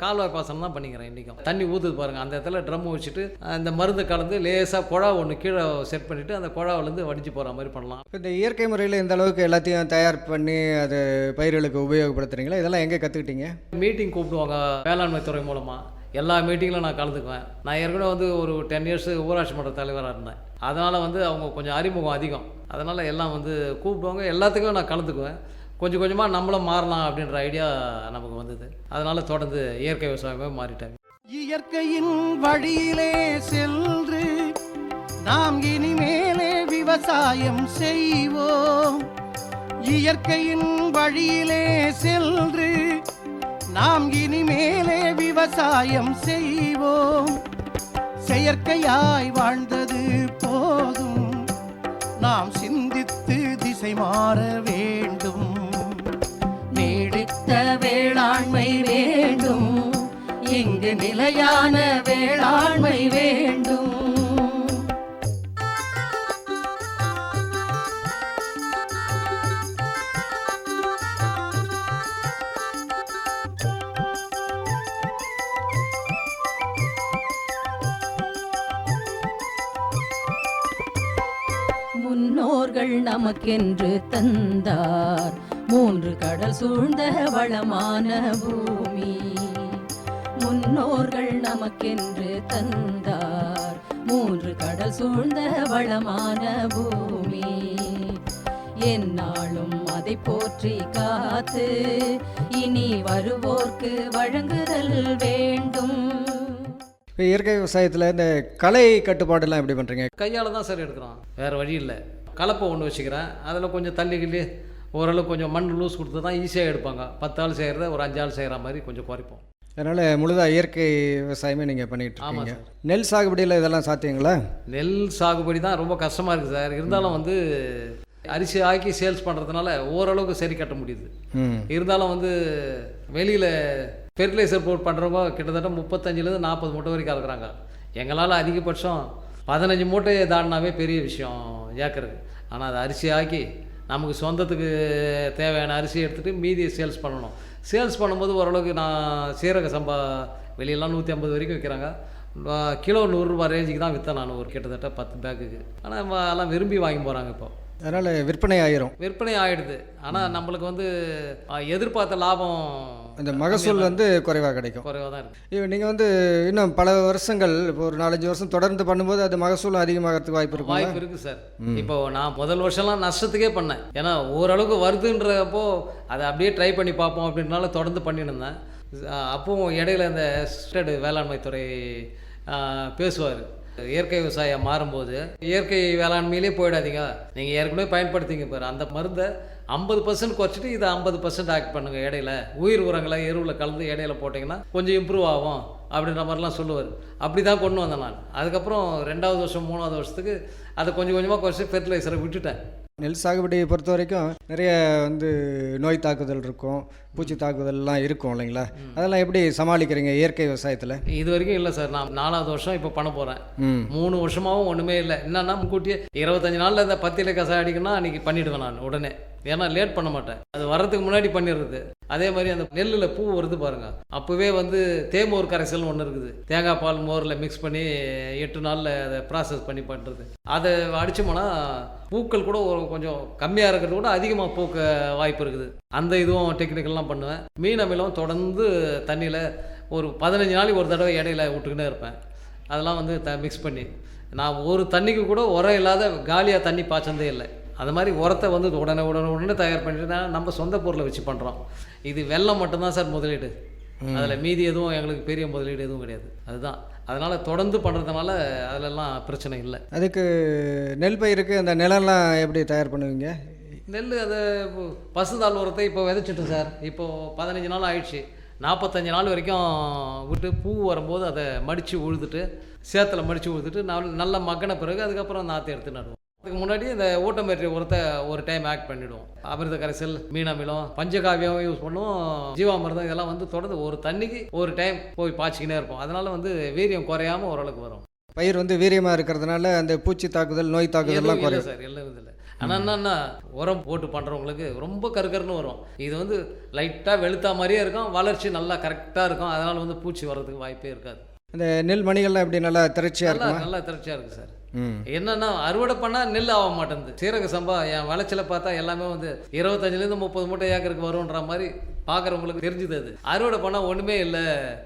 கால்வாய் பாசனம் தான் பண்ணிக்கிறேன் இன்றைக்கும். தண்ணி ஊற்றுது பாருங்கள் அந்த இடத்துல ட்ரம் வச்சுட்டு அந்த மருந்து கலந்து லேசாக குழா ஒன்று கீழே செட் பண்ணிவிட்டு அந்த குழாவிலேருந்து வடிஞ்சு போகிற மாதிரி பண்ணலாம். இப்போ இந்த இயற்கை முறையில் இந்த அளவுக்கு எல்லாத்தையும் தயார் பண்ணி அது பயிர்களுக்கு உபயோகப்படுத்துறீங்களா? இதெல்லாம் எங்கே கற்றுக்கிட்டீங்க மீட்டிங் கூப்பிடுவாங்க வேளாண்மை துறை மூலமாக எல்லா மீட்டிங்கிலும் நான் கலந்துக்குவேன். நான் ஏற்கனவே வந்து ஒரு டென் இயர்ஸ் ஊராட்சி மன்ற தலைவராக இருந்தேன். அதனால் வந்து அவங்க கொஞ்சம் அறிமுகம் அதிகம். அதனால் எல்லாம் வந்து கூப்பிடுவாங்க. எல்லாத்துக்கும் நான் கலந்துக்குவேன். கொஞ்சம் கொஞ்சமாக நம்மளும் மாறலாம் அப்படின்ற ஐடியா நமக்கு வந்தது. அதனால் தொடர்ந்து இயற்கை விவசாயமே மாறிட்டாங்க. இயற்கையின் வழியிலே சென்று நாம் இனிமேலே விவசாயம் செய்வோம். இயற்கையின் வழியிலே சென்று நாம் இனிமேலே விவசாயம் செய்வோம். செயற்கையாய் வாழ்ந்தது போதும். நாம் சிந்தித்து திசை மாற வேண்டும். நீடித்த வேளாண்மை வேண்டும். இங்கு நிலையான வேளாண்மை வேண்டும். முன்னோர்கள் நமக்கென்று தந்தார். மூன்று கடல் சூழ்ந்த வளமான பூமி. முன்னோர்கள் நமக்கென்று தந்தார். மூன்று கடல் சூழ்ந்த வளமான பூமி. என்னாலும் அதை போற்றி காத்து இனி வருவோர்க்கு வழங்குதல் வேண்டும். இப்போ இயற்கை விவசாயத்தில் இந்த கலை கட்டுப்பாடெல்லாம் எப்படி பண்ணுறீங்க கையால் தான் சார் எடுக்கிறோம். வேறு வழி இல்லை. கலப்பை ஒன்று வச்சுக்கிறேன். அதில் கொஞ்சம் தள்ளி கிள்ளி ஓரளவு கொஞ்சம் மண் லூஸ் கொடுத்து தான் ஈஸியாக எடுப்பாங்க. பத்து ஆள் செய்கிறத ஒரு அஞ்சு ஆள் செய்கிற மாதிரி கொஞ்சம் குறைப்போம். அதனால் முழுதாக இயற்கை விவசாயமே நீங்கள் பண்ணிகிட்டு ஆமாம் இருக்கீங்க. சார். நெல் சாகுபடியில் இதெல்லாம் சாத்தியங்களா? நெல் சாகுபடி தான் ரொம்ப கஷ்டமாக இருக்குது சார். இருந்தாலும் வந்து அரிசி ஆக்கி சேல்ஸ் பண்ணுறதுனால ஓரளவுக்கு சரி கட்ட முடியுது. இருந்தாலும் வந்து வெளியில் ஃபெர்டிலைசர் போட் பண்ணுறவங்க கிட்டத்தட்ட முப்பத்தஞ்சிலேருந்து நாற்பது மூட்டை வரைக்கும் கலக்குறாங்க எங்களால் அதிகபட்சம் பதினஞ்சு மூட்டை தாண்டினாவே பெரிய விஷயம் ஏக்கருக்கு ஆனால் அதை அரிசி ஆக்கி நமக்கு சொந்தத்துக்கு தேவையான அரிசி எடுத்துகிட்டு மீதியை சேல்ஸ் பண்ணணும். சேல்ஸ் பண்ணும்போது ஓரளவுக்கு நான் சீரக சம்பா வெளியெல்லாம் நூற்றி ஐம்பது வரைக்கும் விற்கிறாங்க கிலோ நூறுரூவா ரேஞ்சுக்கு தான் விற்றேன் நான் ஒரு கிட்டத்தட்ட பத்து பேக்குக்கு ஆனால் எல்லாம் விரும்பி வாங்கி போகிறாங்க இப்போ. அதனால் விற்பனை ஆயிரும். விற்பனை ஆகிடுது ஆனால் நம்மளுக்கு வந்து எதிர்பார்த்த லாபம் இந்த மகசூல் வந்து குறைவாக கிடைக்கும். குறைவாக தான் இருக்குது இப்போ நீங்கள் வந்து இன்னும் பல வருஷங்கள் இப்போ ஒரு நாலஞ்சு வருஷம் தொடர்ந்து பண்ணும்போது அது மகசூல் அதிகமாகிறதுக்கு வாய்ப்பு இருக்கும்? வாய்ப்பு இருக்குது சார். இப்போ நான் முதல் வருஷம்லாம் நஷ்டத்துக்கே பண்ணேன். ஏன்னா ஓரளவுக்கு வருதுன்றப்போ அதை அப்படியே ட்ரை பண்ணி பார்ப்போம் அப்படின்றனால தொடர்ந்து பண்ணிட்டு இருந்தேன் அப்பவும் இடையில இந்த ஸ்டேட் வேளாண்மை துறை பேசுவார். இயற்கை விவசாயம் மாறும்போது இயற்கை வேளாண்மையிலே போயிடாதீங்க. நீங்கள் ஏற்கனவே பயன்படுத்திங்க பாரு. அந்த மருந்தை ஐம்பது பர்சன்ட் குறைச்சிட்டு இதை ஐம்பது பர்சன்ட் ஆக்ட் பண்ணுங்கள் இடையில. உயிர் உரங்களை எருவில் கலந்து இடையில போட்டிங்கன்னா கொஞ்சம் இம்ப்ரூவ் ஆகும் அப்படின்ற மாதிரிலாம் சொல்லுவார். அப்படி தான் கொண்டு வந்தேன் நான். அதுக்கப்புறம் ரெண்டாவது வருஷம் மூணாவது வருஷத்துக்கு அதை கொஞ்சம் கொஞ்சமாக குறைச்சி ஃபெர்டிலைசரை விட்டுட்டேன். நெல் சாகுபடியை பொறுத்த வரைக்கும் நிறைய வந்து நோய் தாக்குதல் இருக்கும் பூச்சி தாக்குதல்லாம் இருக்கும் இல்லைங்களா? அதெல்லாம் எப்படி சமாளிக்கிறீங்க இயற்கை விவசாயத்தில்? இது வரைக்கும் இல்லை சார். நான் நாலாவது வருஷம் இப்போ பண்ண போகிறேன் மூணு வருஷமாவும் ஒன்றுமே இல்லை. என்னன்னா முன்கூட்டியே இருபத்தஞ்சு நாளில் இந்த பத்தியில கசாயம் அடிக்கணும்னா அன்றைக்கி பண்ணிவிடுவேன் நான் உடனே. ஏன்னா லேட் பண்ண மாட்டேன். அது வர்றதுக்கு முன்னாடி பண்ணிடுறது. அதே மாதிரி அந்த நெல்லில் பூ வருது பாருங்கள் அப்போவே வந்து தேமோர் கரைசல்னு ஒன்று இருக்குது. தேங்காய் பால் மோரில் மிக்ஸ் பண்ணி எட்டு நாளில் அதை ப்ராசஸ் பண்ணி பண்ணுறது அதை அடித்தோம்னா பூக்கள் கூட ஒரு கொஞ்சம் கம்மியாக இருக்கிறது கூட அதிகமாக பூக்க வாய்ப்பு இருக்குது. அந்த இதுவும் டெக்னிக்கல்லாம் பண்ணுவேன். மீன் அமிலம் தொடர்ந்து தண்ணியில் ஒரு பதினஞ்சு நாளைக்கு ஒரு தடவை இடையில விட்டுக்கிட்டே இருப்பேன். அதெல்லாம் வந்து த மிக்ஸ் பண்ணி. நான் ஒரு தண்ணிக்கு கூட உரம் இல்லாத காலியாக தண்ணி பாய்ச்சந்தே இல்லை. அது மாதிரி உரத்தை வந்து உடனே உடனே உடனே தயார் பண்ணிட்டு நம்ம சொந்த பொருளை வச்சு பண்ணுறோம் இது வெள்ளம் மட்டும்தான் சார் முதலீடு. அதில் மீதி எதுவும் எங்களுக்கு பெரிய முதலீடு எதுவும் கிடையாது. அதுதான். அதனால் தொடர்ந்து பண்ணுறதுனால அதிலெல்லாம் பிரச்சனை இல்லை. அதுக்கு நெல் பயிருக்கு அந்த நிலம்லாம் எப்படி தயார் பண்ணுவீங்க? நெல் அதை பசுந்தாள் உரத்தை இப்போ விதைச்சிட்டோம் சார். இப்போது பதினஞ்சு நாள் ஆயிடுச்சு. நாற்பத்தஞ்சு நாள் வரைக்கும் விட்டு பூ வரும்போது அதை மடித்து உழுதுட்டு சேத்துல மடித்து உழுதுட்டு நல்ல நல்ல மக்கின பிறகு அதுக்கப்புறம் நாற்று எடுத்து நடுவோம். அதுக்கு முன்னாடி இந்த ஊட்டமேற்றிய உரத்தை ஒரு டைம் ஆக்ட் பண்ணிவிடுவோம் அமிர்த கரைசல் மீன் அமிலம் பஞ்சகாவியம் யூஸ் பண்ணுவோம். ஜீவாமிர்தம் இதெல்லாம் வந்து தொடர்ந்து ஒரு தண்ணிக்கு ஒரு டைம் போய் பாய்ச்சிக்கினே இருப்போம். அதனால் வந்து வீரியம் குறையாமல் ஓரளவுக்கு வரும். பயிர் வந்து வீரியமாக இருக்கிறதுனால அந்த பூச்சி தாக்குதல் நோய் தாக்குதல்லாம் குறையும். சார் எல்லாம் இதில் ஆனால் என்னன்னா உரம் போட்டு பண்ணுறவங்களுக்கு ரொம்ப கருக்கருன்னு வரும். இது வந்து லைட்டாக வெளுத்தா மாதிரியே இருக்கும் வளர்ச்சி நல்லா கரெக்டாக இருக்கும். அதனால் வந்து பூச்சி வர்றதுக்கு வாய்ப்பே இருக்காது. அந்த நெல் மணிகள்லாம் எப்படி நல்லா திரட்சியாக இருக்குமா? நல்லா திரட்சியாக இருக்குது சார். என்னன்னா அறுவடை பண்ணால் நெல் ஆக மாட்டேங்குது. சீரக சம்பா என் விளைச்சலை பார்த்தா எல்லாமே வந்து இருபத்தஞ்சிலேருந்து முப்பது மூட்டை ஏக்கருக்கு வரும்ன்ற மாதிரி பார்க்குறவங்களுக்கு தெரிஞ்சுது அது. அறுவடை பண்ணால் ஒன்றுமே இல்லை.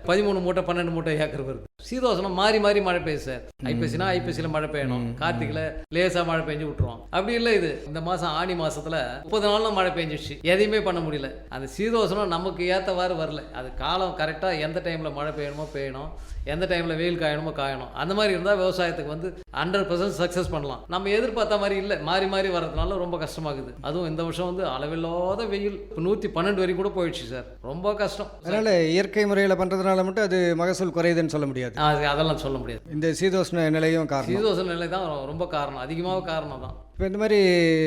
பதிமூணு மூட்டை பன்னெண்டு மூட்டை ஏக்கர் வருது. சீதோசனம் மாறி மாறி மழை பெய்யுது சார். ஐப்பசினா ஐப்பசியில் மழை பெய்யணும். கார்த்திகில் லேசாக மழை பெஞ்சு விட்டுருவோம் அப்படி இல்லை இது. இந்த மாதம் ஆனி மாசத்துல முப்பது நாளும் மழை பெஞ்சிடுச்சு எதையுமே பண்ண முடியல. அந்த சீதோசனம் நமக்கு ஏற்றவாறு வரல. அது காலம் கரெக்டாக எந்த டைமில் மழை பெய்யணுமோ பெய்யணும். எந்த டைமில் வெயில் காயணுமோ காயணும். அந்த மாதிரி இருந்தால் விவசாயத்துக்கு வந்து ஹண்ட்ரட் பர்சன்ட் சக்ஸஸ் பண்ணலாம். நம்ம எதிர்பார்த்த மாதிரி இல்லை. மாறி மாறி வர்றதுனால ரொம்ப கஷ்டமாகுது. அதுவும் இந்த வருஷம் வந்து அளவில்லாத வெயில். நூற்றி பன்னெண்டு வரைக்கும் கூட போயிடுச்சு சார். ரொம்ப கஷ்டம். அதனால் இயற்கை முறையில் பண்ணுறதுனால மட்டும் அது மகசூல் குறையுதுன்னு சொல்ல முடியாது. அது அதெல்லாம் சொல்ல முடியாது. இந்த சீதோஷ்ண நிலையும் காரணம். சீதோசன நிலை தான் ரொம்ப காரணம். அதிகமாக காரணம் தான். இப்போ இந்த மாதிரி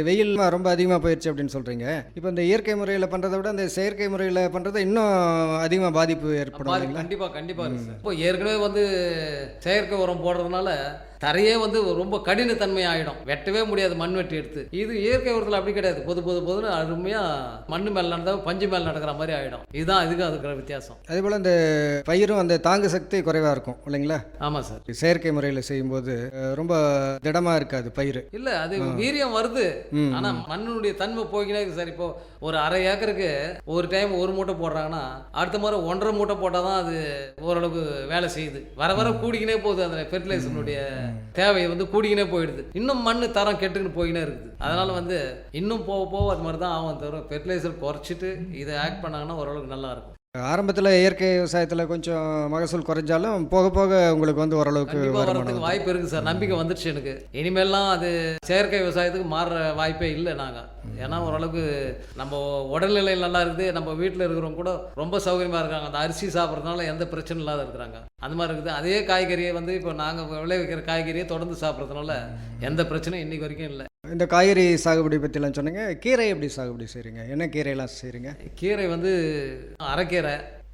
வெயில் ரொம்ப அதிகமாக போயிடுச்சு அப்படின்னு சொல்கிறீங்க இப்போ இந்த இயற்கை முறையில் பண்ணுறதை விட இந்த செயற்கை முறையில் பண்ணுறது இன்னும் அதிகமாக பாதிப்பு ஏற்படும் கண்டிப்பாக கண்டிப்பாக இப்போ ஏற்கனவே வந்து செயற்கை உரம் போடுறதுனால தரையே வந்து ரொம்ப கடினத்தன்மை ஆகிடும் வெட்டவே முடியாது மண் வெட்டி எடுத்து. இது இயற்கை உரத்தில் அப்படி கிடையாது. பொது பொது பொதுன்னு அருமையாக மண்ணு மேலே நடந்தால் பஞ்சு மேலே நடக்கிற மாதிரி ஆகிடும் இதுதான் இதுக்கு அதுக்கிற வித்தியாசம். அதே போல் இந்த பயிரும் அந்த தாங்கு சக்தி குறைவாக இருக்கும் இல்லைங்களா? ஆமாம் சார். செயற்கை முறையில் செய்யும்போது ரொம்ப திடமாக இருக்காது பயிர் இல்லை அது வீரியம் வருது. ம், ஆனா மண்ணினுடைய தன்மை போய்க்கினே சார். இப்போ ஒரு அரை ஏக்கருக்கு ஒரு டைம் ஒரு மூட்டை போடுறாங்கன்னா அடுத்த முறை ஒன்றரை மூட்டை போட்டால் தான் அது ஓரளவுக்கு வேலை செய்யுது. வர வர கூடிக்கினே போகுது அந்த ஃபெர்டிலைசனுடைய தேவை வந்து கூடிக்கினே போயிடுது. இன்னும் மண் தரம் கெட்டுக்கின்னு போயினே இருக்குது. அதனால வந்து இன்னும் போக போக அது மாதிரி தான் ஆகும் தவிர ஃபெர்டிலைசர் குறைச்சிட்டு இதை ஆக்ட் பண்ணாங்கன்னா ஓரளவுக்கு நல்லா இருக்கும். ஆரம்பத்தில் இயற்கை விவசாயத்தில் கொஞ்சம் மகசூல் குறைஞ்சாலும் போக போக உங்களுக்கு வந்து ஓரளவுக்கு வரதுக்கு வாய்ப்பு இருக்கு சார். நம்பிக்கை வந்துருச்சு எனக்கு. இனிமேல்லாம் அது செயற்கை விவசாயத்துக்கு மாறுற வாய்ப்பே இல்லை நாங்க. ஏன்னா ஓரளவுக்கு நம்ம உடல்நிலை நல்லா இருக்குது. நம்ம வீட்டில் இருக்கிறவங்க கூட ரொம்ப சௌகரியமா இருக்காங்க. அந்த அரிசி சாப்பிட்றதுனால எந்த பிரச்சனையும் இல்லாத இருக்கிறாங்க. அந்த மாதிரி இருக்குது. அதே காய்கறியை வந்து இப்போ நாங்கள் விளைவிக்கிற காய்கறியை தொடர்ந்து சாப்பிட்றதுனால எந்த பிரச்சனையும் இன்னைக்கு வரைக்கும் இல்லை. இந்த காய்கறி சாகுபடி பற்றிலாம் சொன்னீங்க. கீரை எப்படி சாகுபடி செய்கிறீங்க என்ன கீரையெல்லாம் செய்கிறீங்க கீரை வந்து அரைக்கீரை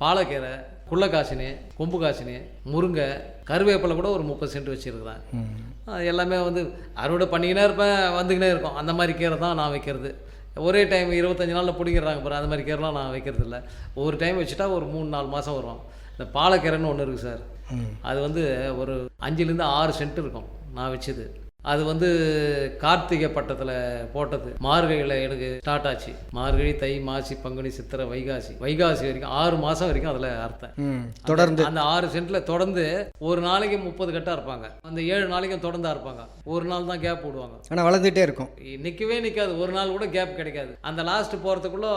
பாலக்கீரை குள்ளக்காசினி கொம்பு காசினி முருங்கை கருவேப்பிலை கூட ஒரு முப்பது சென்ட் வச்சுருக்கிறேன் அது எல்லாமே வந்து அறுவடை பண்ணிக்கினே இருப்பேன் வந்துக்கினே இருக்கும். அந்த மாதிரி கீரை தான் நான் வைக்கிறது. ஒரே டைம் இருபத்தஞ்சி நாளில் பிடிக்கிறாங்க பாரு அந்த மாதிரி கீரைலாம் நான் வைக்கிறது இல்லை. ஒரு டைம் வச்சுட்டா ஒரு மூணு நாலு மாதம் வரும். இந்த பாலக்கீரைன்னு ஒன்று இருக்குது சார். அது வந்து ஒரு அஞ்சுலேருந்து ஆறு சென்ட் இருக்கும் நான் வச்சது. அது வந்து கார்த்திகை பட்டத்தில் போட்டது. மார்கழியில் எனக்கு ஸ்டார்ட் ஆச்சு. மார்கழி தை மாசி பங்குனி சித்திரை வைகாசி. வைகாசி வரைக்கும் ஆறு மாதம் வரைக்கும் அதில் அறுத்தேன் ம் தொடர்ந்து. அந்த ஆறு சென்ட்ல தொடர்ந்து ஒரு நாளைக்கு முப்பது கட்டா இருப்பாங்க. அந்த ஏழு நாளைக்கும் தொடர்ந்தா இருப்பாங்க. ஒரு நாள் தான் கேப் விடுவாங்க ஆனால் வளர்ந்துட்டே இருக்கும். நிற்கவே நிற்காது ஒரு நாள் கூட கேப் கிடைக்காது. அந்த லாஸ்ட் போகிறதுக்குள்ள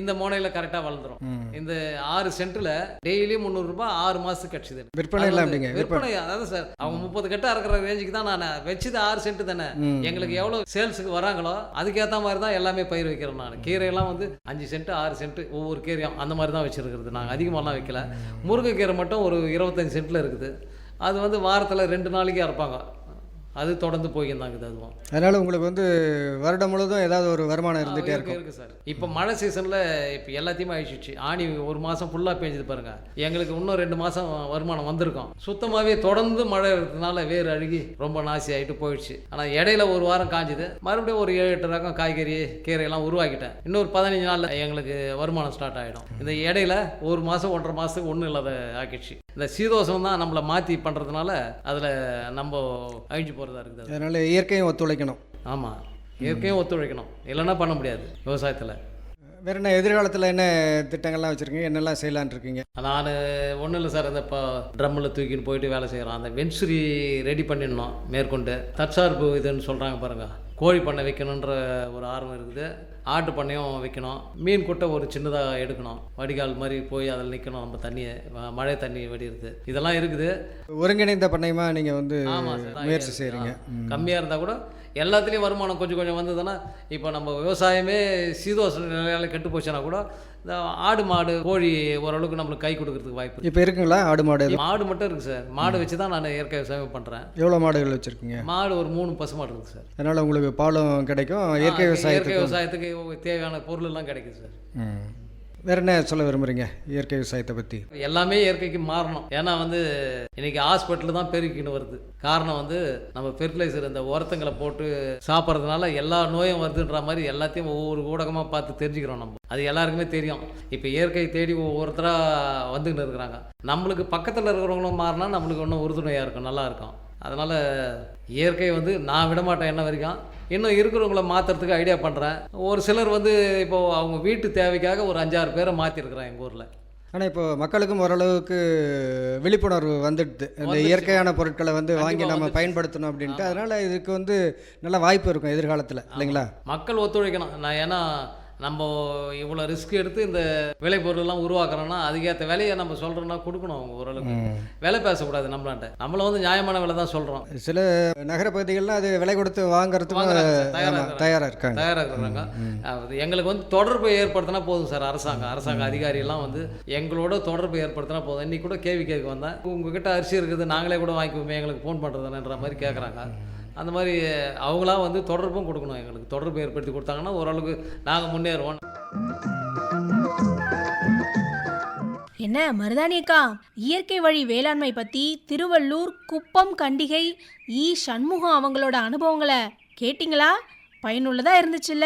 இந்த மோனையில் கரெக்டாக வளர்ந்துரும். இந்த ஆறு சென்ட்டில் டெய்லி முந்நூறுரூபா ஆறு மாதத்துக்கு கிடச்சிது விற்பனை விற்பனை அதாவது சார் அவங்க முப்பது கட்டா இருக்கிற ரேஞ்சுக்கு தான் நான் வச்சது ஆறு சென்ட் தானே? எங்களுக்கு எவ்வளோ சேல்ஸுக்கு வராங்களோ அதுக்கேற்ற மாதிரி தான் எல்லாமே பயிர் வைக்கிறேன் நான். கீரையெல்லாம் வந்து அஞ்சு சென்ட் ஆறு சென்ட் ஒவ்வொரு கீரையும் அந்த மாதிரி தான் வச்சிருக்கிறது. நாங்கள் அதிகமாகலாம் வைக்கல. முருங்கைக்கீரை மட்டும் ஒரு இருபத்தஞ்சி சென்ட்டில் இருக்குது. அது வந்து வாரத்தில் ரெண்டு நாளைக்கு அறுப்பாங்க. அது தொடர்ந்து போய்க்கிருந்தாங்க அதுவும் அதனால் உங்களுக்கு வந்து வருடம் முழுவதும் ஏதாவது ஒரு வருமானம் இருந்துகிட்டே இருக்கு இருக்கும். இருக்கு சார். இப்போ மழை சீசனில் இப்போ எல்லாத்தையுமே அழிச்சிச்சு ஆணி ஒரு மாதம் ஃபுல்லாக பேஞ்சது பாருங்க. எங்களுக்கு இன்னும் ரெண்டு மாதம் வருமானம் வந்திருக்கும். சுத்தமாகவே தொடர்ந்து மழை இருக்கிறதுனால வேர் அழுகி ரொம்ப நாசி ஆகிட்டு போயிடுச்சு. ஆனால் இடையில ஒரு வாரம் காஞ்சுது. மறுபடியும் ஒரு ஏழு எட்டு ரகம் காய்கறி கீரையெல்லாம் உருவாக்கிட்டேன். இன்னொரு பதினஞ்சு நாளில் எங்களுக்கு வருமானம் ஸ்டார்ட் ஆகிடும் இந்த இடையில ஒரு மாதம் ஒன்றரை மாதத்துக்கு ஒன்றும் இல்லாத ஆக்கிடுச்சு. இந்த சீதோஷம் தான் நம்மளை மாற்றி பண்ணுறதுனால அதில் நம்ம அழிஞ்சு போகிறதா இருக்குது அது. அதனால் இயற்கையும் ஒத்துழைக்கணும். ஆமாம் இயற்கையும் ஒத்துழைக்கணும். இல்லைன்னா பண்ண முடியாது விவசாயத்தில். வேற என்ன எதிர்காலத்தில் என்ன திட்டங்கள்லாம் வச்சுருக்கீங்க? என்னெல்லாம் செய்யலான்னு இருக்கீங்க? நான் ஒன்றும் இல்லை சார் இந்த இப்போ ட்ரம்மில் தூக்கின்னு போயிட்டு வேலை செய்கிறோம் அந்த வென்சுரி ரெடி பண்ணிடணும் மேற்கொண்டு. தற்சார்பு இதுன்னு சொல்கிறாங்க பாருங்கள் கோழி பண்ணை வைக்கணுன்ற ஒரு ஆர்வம் இருக்குது. ஆட்டு பண்ணையும் வைக்கணும். மீன் குட்டை ஒரு சின்னதாக எடுக்கணும். வடிகால் மாதிரி போய் அதில் நிற்கணும் நம்ம தண்ணியை மழை தண்ணி வெடிகிறது இதெல்லாம் இருக்குது. ஒருங்கிணைந்த பண்ணையமா நீங்கள் வந்து ஆமாம் சார். முயற்சி செய்கிறீங்க கம்மியாக இருந்தால் கூட எல்லாத்துலேயும் வருமானம் கொஞ்சம் கொஞ்சம் வந்ததுன்னா இப்போ நம்ம விவசாயமே சீதோஷ நிலையால் கெட்டு போச்சுன்னா கூட இந்த ஆடு மாடு கோழி ஓரளவுக்கு நம்மளுக்கு கை கொடுக்கறதுக்கு வாய்ப்பு. இப்போ இருக்குங்களா? ஆடு மாடு? மாடு மட்டும் இருக்குது சார். மாடு வச்சு தான் நான் இயற்கை விவசாயம் பண்ணுறேன் எவ்வளோ மாடுகள் வச்சுருக்கீங்க? மாடு ஒரு மூணு பசு மாடு இருக்குது சார். அதனால் உங்களுக்கு பாலும் கிடைக்கும் இயற்கை இயற்கை விவசாயத்துக்கு தேவையான பொருள் எல்லாம் கிடைக்குது சார். வேற என்ன சொல்ல விரும்புறீங்க? இயற்கை விவசாயத்தை பற்றி எல்லாமே இயற்கைக்கு மாறணும். ஏன்னா வந்து இன்னைக்கு ஹாஸ்பிட்டல் தான் பெருக்கின்னு வருது. காரணம் வந்து நம்ம ஃபெர்டிலைசர் இந்த உரத்துங்களை போட்டு சாப்பிட்றதுனால எல்லா நோயும் வருதுன்ற மாதிரி எல்லாத்தையும் ஒவ்வொரு ஊடகமாக பார்த்து தெரிஞ்சுக்கிறோம் நம்ம. அது எல்லாருக்குமே தெரியும். இப்போ இயற்கை தேடி ஒவ்வொருத்தராக வந்துக்கிட்டு இருக்கிறாங்க. நம்மளுக்கு பக்கத்தில் இருக்கிறவங்களும் மாறினா நம்மளுக்கு இன்னும் உறுதுணையாக இருக்கும் நல்லா இருக்கும். அதனால் இயற்கை வந்து நான் விடமாட்டேன் என்ன வரைக்கும். இன்னும் இருக்கிறவங்கள மாற்றுறதுக்கு ஐடியா பண்ணுறேன் ஒரு சிலர் வந்து இப்போது அவங்க வீட்டு தேவைக்காக ஒரு அஞ்சாறு பேரை மாற்றிருக்கிறேன் எங்கள் ஊரில். ஆனால் இப்போ மக்களுக்கும் ஓரளவுக்கு விழிப்புணர்வு வந்துடுது. இந்த. இயற்கையான பொருட்களை வந்து வாங்கி நம்ம. பயன்படுத்தணும் அப்படின்ட்டு. அதனால் இதுக்கு வந்து நல்ல வாய்ப்பு இருக்கும் எதிர்காலத்தில் இல்லைங்களா? மக்கள் ஒத்துழைக்கணும். நான் ஏன்னா நம்ம இவ்வளோ ரிஸ்க் எடுத்து இந்த விளைபொருள்லாம் உருவாக்குறோன்னா அதுக்கேற்ற விலையை நம்ம சொல்கிறோன்னா கொடுக்கணும் அவங்க ஓரளவுக்கு. விலை பேசக்கூடாது நம்மளாண்ட. நம்மள வந்து நியாயமான விலை தான் சொல்கிறோம் சில நகர பகுதிகளில் அது விலை கொடுத்து இருக்காங்க. தயாராக இருக்காங்க. தயாராக இருக்கிறாங்க. எங்களுக்கு வந்து தொடர்பு ஏற்படுத்தினா போதும் சார் அரசாங்கம். அரசாங்க அதிகாரியெல்லாம் வந்து எங்களோட தொடர்பு ஏற்படுத்தினா போதும். இன்னைக்கு கூட கேள்வி கேட்க வந்தேன். உங்ககிட்ட அரிசி இருக்குது நாங்களே கூட வாங்கிக்குவோமே எங்களுக்கு ஃபோன் பண்ணுறதுன்ற மாதிரி கேட்குறாங்க அந்த மாதிரி அவங்களாம் வந்து தொடர்பும் கொடுக்கணும் எங்களுக்கு. தொடர்பு ஏற்படுத்தி கொடுத்தாங்கன்னா ஓரளவுக்கு நாங்கள் முன்னேறுவோம். என்ன மருதாணி அக்கா? இயற்கை வழி வேளாண்மை பத்தி திருவள்ளூர் குப்பம் கண்டிகை ஈ சண்முகம் அவங்களோட அனுபவங்களை கேட்டிங்களா? பயனுள்ளதா இருந்துச்சுல்ல?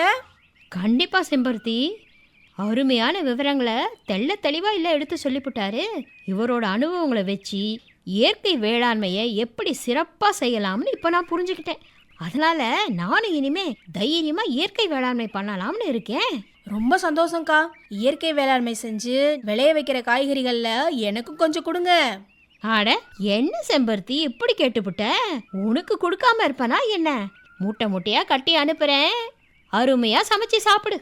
கண்டிப்பா செம்பருத்தி. அருமையான விவரங்களை தெள்ள தெளிவா இல்லை எடுத்து சொல்லிவிட்டாரு இவரோட அனுபவங்களை வச்சு இயற்கை வேளாண்மையை எப்படி சிறப்பாக செய்யலாம்னு இப்போ நான் புரிஞ்சுக்கிட்டேன். அதனால நானும் இனிமே தைரியமா இயற்கை வேளாண்மை பண்ணலாம்னு இருக்கேன். ரொம்ப சந்தோஷம்க்கா. இயற்கை வேளாண்மை செஞ்சு விளைய வைக்கிற காய்கறிகள்ல எனக்கும் கொஞ்சம் கொடுங்க. ஆட என்ன செம்பருத்தி இப்படி கேட்டுப்புட்ட? உனக்கு கொடுக்காம இருப்பனா என்ன? மூட்டை மூட்டையா கட்டி அனுப்புறேன். அருமையா சமைச்சு சாப்பிடு.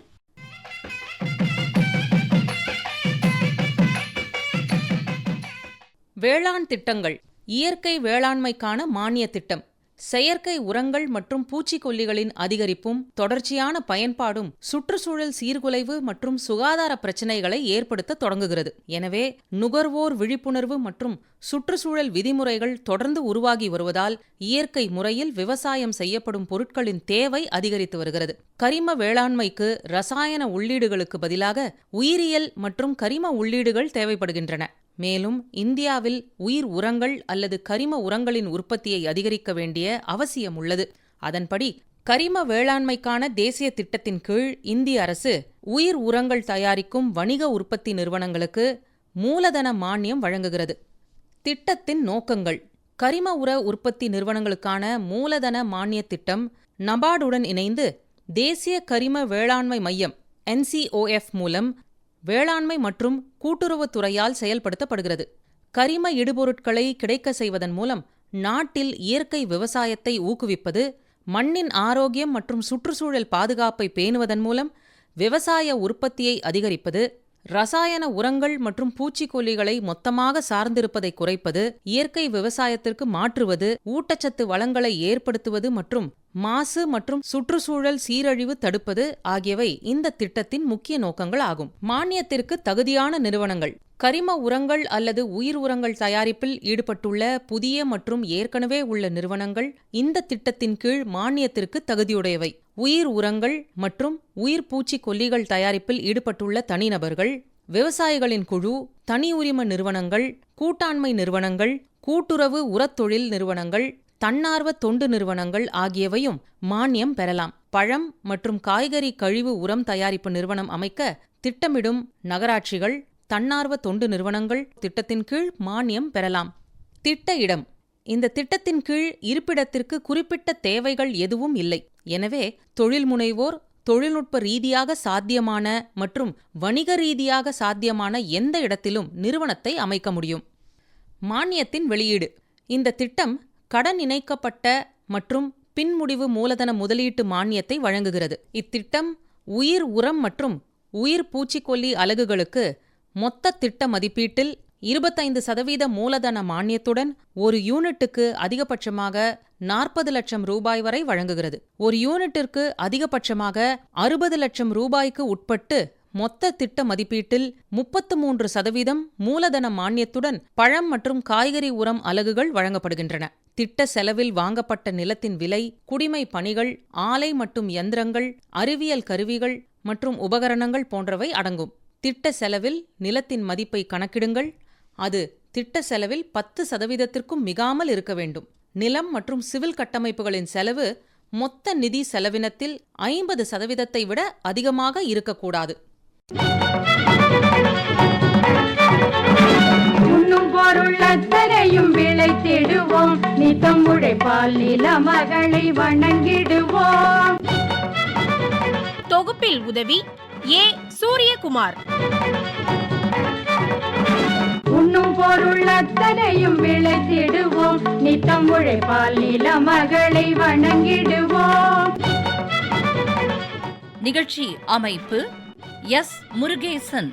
வேளாண் திட்டங்கள் இயற்கை வேளாண்மைக்கான மானிய திட்டம் செயற்கை உரங்கள் மற்றும் பூச்சிக்கொல்லிகளின் அதிகரிப்பும் தொடர்ச்சியான பயன்பாடும் சுற்றுச்சூழல் சீர்குலைவு மற்றும் சுகாதார பிரச்சினைகளை ஏற்படுத்த தொடங்குகிறது. எனவே நுகர்வோர் விழிப்புணர்வு மற்றும் சுற்றுச்சூழல் விதிமுறைகள் தொடர்ந்து உருவாகி வருவதால் இயற்கை முறையில் விவசாயம் செய்யப்படும் பொருட்களின் தேவை அதிகரித்து வருகிறது. கரிம வேளாண்மைக்கு ரசாயன உள்ளீடுகளுக்கு பதிலாக உயிரியல் மற்றும் கரிம உள்ளீடுகள் தேவைப்படுகின்றன. மேலும் இந்தியாவில் உயிர் உரங்கள் அல்லது கரிம உரங்களின் உற்பத்தியை அதிகரிக்க வேண்டிய அவசியம் உள்ளது. அதன்படி கரிம வேளாண்மைக்கான தேசிய திட்டத்தின் கீழ் இந்திய அரசு உயிர் உரங்கள் தயாரிக்கும் வணிக உற்பத்தி நிறுவனங்களுக்கு மூலதன மானியம் வழங்குகிறது. திட்டத்தின் நோக்கங்கள். கரிம உர உற்பத்தி நிறுவனங்களுக்கான மூலதன மானியத் திட்டம் நபார்டுடன் இணைந்து தேசிய கரிம வேளாண்மை மையம் என்சிஓஎஃப் மூலம் வேளாண்மை மற்றும் கூட்டுறவுத் துறையால் செயல்படுத்தப்படுகிறது. கரிம இடுபொருட்களை கிடைக்க செய்வதன் மூலம் நாட்டில் இயற்கை விவசாயத்தை ஊக்குவிப்பது மண்ணின் ஆரோக்கியம் மற்றும் சுற்றுச்சூழல் பாதுகாப்பை பேணுவதன் மூலம் விவசாய உற்பத்தியை அதிகரிப்பது ரசாயன உரங்கள் மற்றும் பூச்சிக்கொல்லிகளை மொத்தமாக சார்ந்திருப்பதை குறைப்பது இயற்கை விவசாயத்திற்கு மாற்றுவது ஊட்டச்சத்து வளங்களை ஏற்படுத்துவது மற்றும் மாசு மற்றும் சுற்றுச்சூழல் சீரழிவு தடுப்பது ஆகியவை இந்த திட்டத்தின் முக்கிய நோக்கங்கள் ஆகும் மானியத்திற்கு தகுதியான நிறுவனங்கள் கரிம உரங்கள் அல்லது உயிர் உரங்கள் தயாரிப்பில் ஈடுபட்டுள்ள புதிய மற்றும் ஏற்கனவே உள்ள நிறுவனங்கள் இந்த திட்டத்தின் கீழ் மானியத்திற்கு தகுதியுடையவை. உயிர் உரங்கள் மற்றும் உயிர் பூச்சிக்கொல்லிகள் தயாரிப்பில் ஈடுபட்டுள்ள தனிநபர்கள் விவசாயிகளின் குழு தனி உரிம நிறுவனங்கள் கூட்டாண்மை நிறுவனங்கள் கூட்டுறவு உரத்தொழில் நிறுவனங்கள் தன்னார்வ தொண்டு நிறுவனங்கள் ஆகியவையும் மானியம் பெறலாம். பழம் மற்றும் காய்கறி கழிவு உரம் தயாரிப்பு நிறுவனம் அமைக்க திட்டமிடும் நகராட்சிகள் தன்னார்வ தொண்டு நிறுவனங்கள் திட்டத்தின் கீழ் மானியம் பெறலாம். திட்ட இடம். இந்த திட்டத்தின் கீழ் இருப்பிடத்திற்கு குறிப்பிட்ட தேவைகள் எதுவும் இல்லை. எனவே தொழில் முனைவோர் தொழில்நுட்ப ரீதியாக சாத்தியமான மற்றும் வணிக ரீதியாக சாத்தியமான எந்த இடத்திலும் நிறுவனத்தை அமைக்க முடியும். மானியத்தின் வெளியீடு. இந்த திட்டம் கடன் இணைக்கப்பட்ட மற்றும் பின்முடிவு மூலதன முதலீட்டு மானியத்தை வழங்குகிறது. இத்திட்டம் உயிர் உரம் மற்றும் உயிர் பூச்சிக்கொல்லி அலகுகளுக்கு மொத்த திட்ட மதிப்பீட்டில் இருபத்தைந்து சதவீத மூலதன மானியத்துடன் ஒரு யூனிட்டுக்கு அதிகபட்சமாக நாற்பது லட்சம் ரூபாய் வரை வழங்குகிறது. ஒரு யூனிட்டிற்கு அதிகபட்சமாக அறுபது லட்சம் ரூபாய்க்கு உட்பட்டு மொத்த திட்ட மதிப்பீட்டில் முப்பத்து மூன்று சதவீதம் மூலதன மானியத்துடன் பழம் மற்றும் காய்கறி உரம் அலகுகள் வழங்கப்படுகின்றன. திட்ட செலவில் வாங்கப்பட்ட நிலத்தின் விலை குடிமை பணிகள் ஆலை மற்றும் யந்திரங்கள் அறிவியல் கருவிகள் மற்றும் உபகரணங்கள் போன்றவை அடங்கும். திட்ட செலவில் நிலத்தின் மதிப்பை கணக்கிடுங்கள். அது திட்ட செலவில் பத்து சதவீதத்திற்கும் மிகாமல் இருக்க வேண்டும். நிலம் மற்றும் சிவில் கட்டமைப்புகளின் செலவு மொத்த நிதி செலவினத்தில் ஐம்பது சதவீதத்தை விட அதிகமாக இருக்கக்கூடாது. பொருள் அத்தனையும் விளைத்திடுவோம். நித்தம் உழைப்பால் நில மகளை வணங்கிடுவோம். தொகுப்பில் உதவி ஏ. சூரியகுமார். உண்ணும் பொருள் அத்தனையும் விளைத்திடுவோம். நித்தம் உழைப்பால் நில மகளை வணங்கிடுவோம். நிகழ்ச்சி அமைப்பு எஸ். முருகேசன்.